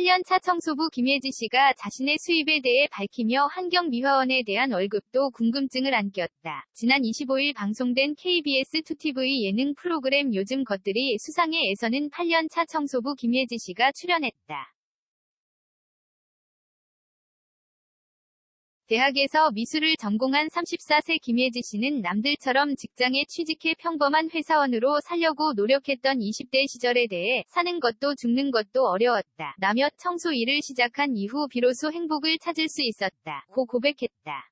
8년차 청소부 김예지 씨가 자신의 수입에 대해 밝히며 환경미화원에 대한 월급도 궁금증을 안겼다. 지난 25일 방송된 KBS 2TV 예능 프로그램 요즘 것들이 수상해에서는 8년차 청소부 김예지 씨가 출연했다. 대학에서 미술을 전공한 34세 김예지 씨는 남들처럼 직장에 취직해 평범한 회사원으로 살려고 노력했던 20대 시절에 대해 사는 것도 죽는 것도 어려웠다. 라며 청소 일을 시작한 이후 비로소 행복을 찾을 수 있었다. 고 고백했다.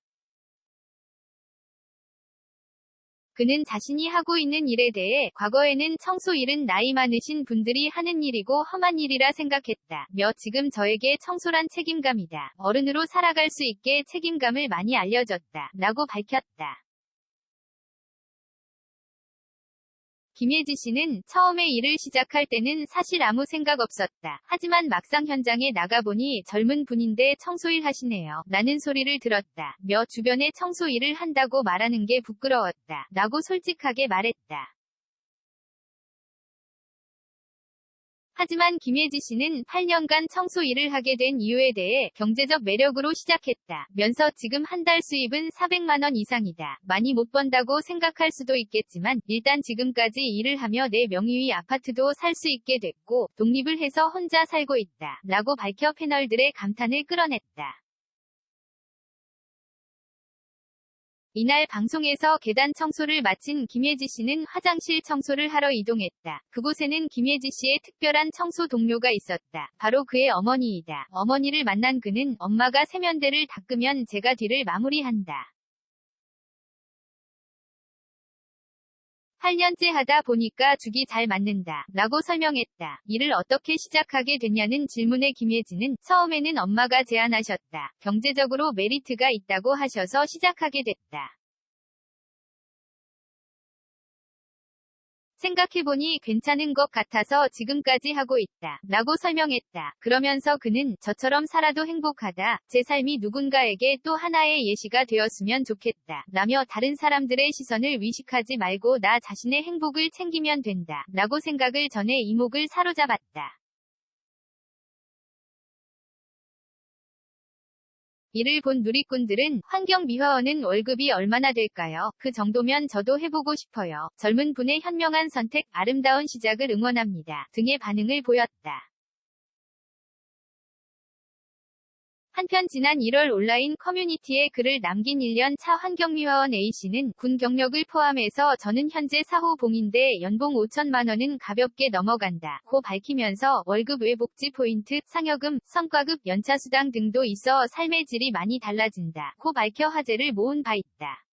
그는 자신이 하고 있는 일에 대해 과거에는 청소 일은 나이 많으신 분들이 하는 일이고 험한 일이라 생각했다. 며 지금 저에게 청소란 책임감이다. 어른으로 살아갈 수 있게 책임감을 많이 알려줬다. 라고 밝혔다. 김예지 씨는 처음에 일을 시작할 때는 사실 아무 생각 없었다. 하지만 막상 현장에 나가보니 젊은 분인데 청소일 하시네요. 라는 소리를 들었다. 며 주변에 청소 일을 한다고 말하는 게 부끄러웠다. 라고 솔직하게 말했다. 하지만 김예지 씨는 8년간 청소 일을 하게 된 이유에 대해 경제적 매력으로 시작했다. 면서 지금 한 달 수입은 400만 원 이상이다. 많이 못 번다고 생각할 수도 있겠지만 일단 지금까지 일을 하며 내 명의의 아파트도 살 수 있게 됐고 독립을 해서 혼자 살고 있다. 라고 밝혀 패널들의 감탄을 끌어냈다. 이날 방송에서 계단 청소를 마친 김예지 씨는 화장실 청소를 하러 이동했다. 그곳에는 김예지 씨의 특별한 청소 동료가 있었다. 바로 그의 어머니이다. 어머니를 만난 그는 엄마가 세면대를 닦으면 제가 뒤를 마무리한다. 8년째 하다 보니까 죽이 잘 맞는다. 라고 설명했다. 일을 어떻게 시작하게 됐냐는 질문에 김예진은 처음에는 엄마가 제안하셨다. 경제적으로 메리트가 있다고 하셔서 시작하게 됐다. 생각해보니 괜찮은 것 같아서 지금까지 하고 있다. 라고 설명했다. 그러면서 그는 저처럼 살아도 행복하다. 제 삶이 누군가에게 또 하나의 예시가 되었으면 좋겠다. 라며 다른 사람들의 시선을 위식하지 말고 나 자신의 행복을 챙기면 된다. 라고 생각을 전해 이목을 사로잡았다. 이를 본 누리꾼들은 환경미화원은 월급이 얼마나 될까요? 그 정도면 저도 해보고 싶어요. 젊은 분의 현명한 선택, 아름다운 시작을 응원합니다. 등의 반응을 보였다. 한편 지난 1월 온라인 커뮤니티에 글을 남긴 1년 차 환경미화원 A씨는 군 경력을 포함해서 저는 현재 4호 봉인데 연봉 5천만 원은 가볍게 넘어간다. 고 밝히면서 월급 외 복지 포인트, 상여금, 성과급, 연차수당 등도 있어 삶의 질이 많이 달라진다. 고 밝혀 화제를 모은 바 있다.